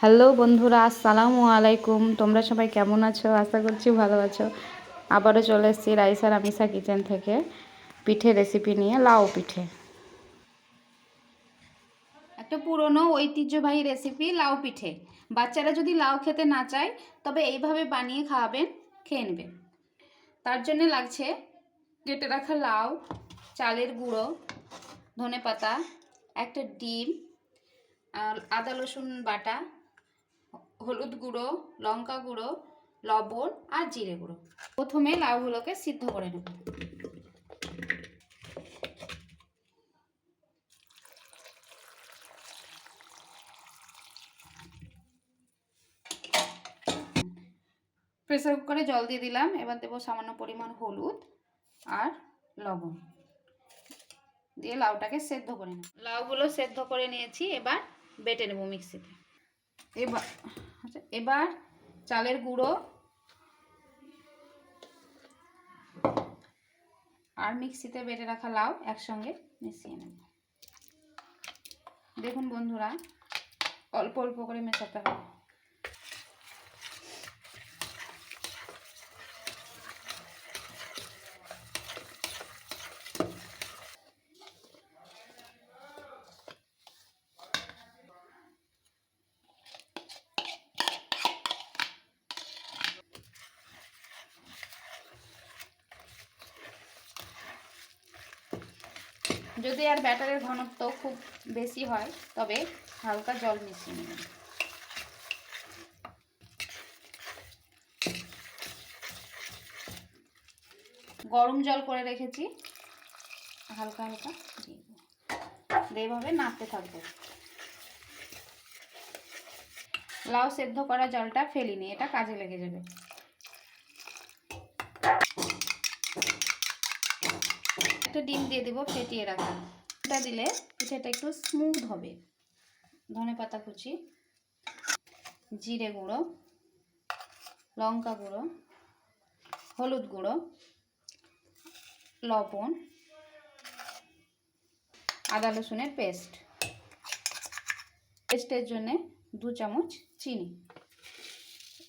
Hello বন্ধুরা, আসসালামু আলাইকুম। তোমরা সবাই কেমন আছো? আশা করছি ভালো আছো। আবারও চলে এসেছি রাইসার আমিসা কিচেন থেকে পিঠে রেসিপি নিয়ে, লাউ পিঠে। একটা পুরনো ঐতিহ্যবাহী রেসিপি লাউ পিঠে। বাচ্চারা যদি লাউ খেতে না চায়, তবে এইভাবে বানিয়ে খাওয়াবেন, খেয়ে নেবেন। তার জন্য লাগছে কেটে রাখা লাউ, চালের গুঁড়ো ধনে পাতা একটা ডিম আদা, রসুন বাটা হলুদ গুঁড়ো, লঙ্কা গুঁড়ো, লবণ আর জিরে গুঁড়ো। প্রথমে লাউগুলোকে সিদ্ধ করে নেব। প্রেসার কুকারে জল দিয়ে দিলাম। এবার দেবো সামান্য পরিমাণ হলুদ আর লবণ। দিয়ে লাউটাকে সেদ্ধ করে নেব। লাউগুলো সেদ্ধ করে নিয়েছি। এবার বেটে নেব মিক্সিতে। এবার আচ্ছা এবার চালের গুঁড়ো। আর মিক্সিতে বেটে রাখা লাউ একসঙ্গে মিশিয়ে নেব। দেখুন বন্ধুরা, অল্প অল্প করে মেশাতে হবে। যদি আর ব্যাটারের ঘনত্ব খুব বেশি হয়, তবে হালকা জল মিশিয়ে নেবেন। গরম জল করে রেখেছি। হালকা হালকা এইভাবে নাড়তে থাকব। লাউ সেদ্ধ করা জলটা ফেলিনি, এটা কাজে লেগে যাবে। একটা ডিম দিয়ে দেবো ফেটিয়ে রাখা। এটা দিলে পিঠাটা একটু স্মুথ হবে। ধনে পাতা কুচি, জিরে গুঁড়ো, লঙ্কা গুঁড়ো, হলুদ গুঁড়ো, লবণ, আদা রসুনের পেস্ট। পেস্টের জন্যে দু চামচ চিনি।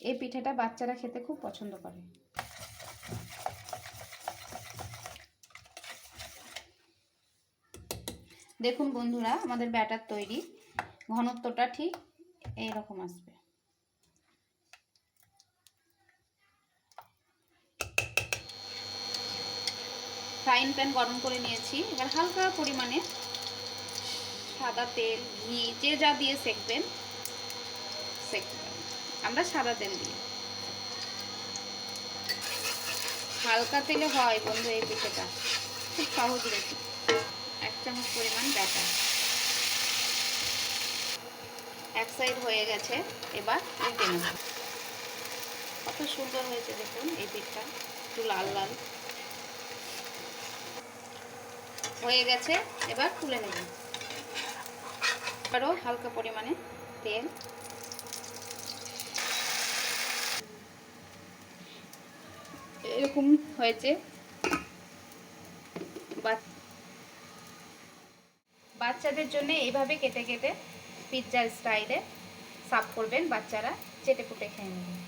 এই পিঠেটা বাচ্চারা খেতে খুব পছন্দ করে। দেখুন বন্ধুরা, আমাদের ব্যাটার তৈরি। ঘনত্বটা ঠিক এই রকম আসবে। ফ্রাইং প্যান গরম করে নিয়েছি। এবার হালকা পরিমাণে সাদা তেল, ঘি, যে যা দিয়ে সেকবেন সেকতে পারেন আমরা সাদা তেল দিই। হালকা তেলে হয় বন্ধু এই পিঠেটা। খুব সহজ এক পরিমাণ ব্যাটার এক সাইড হয়ে গেছে, এবার উল্টে নেব। কত সুন্দর হয়েছে দেখুন এই পিঠটা, একটু লাল লাল। হয়ে গেছে, এবার তুলে নেব। আরও হালকা পরিমাণে তেল। এরকম হয়েছে। বাচ্চাদের জন্য এইভাবে কেটে কেটে পিৎজার স্টাইলে সাফ করবেন বাচ্চারা চেটে পুটে খেয়ে নেবেন।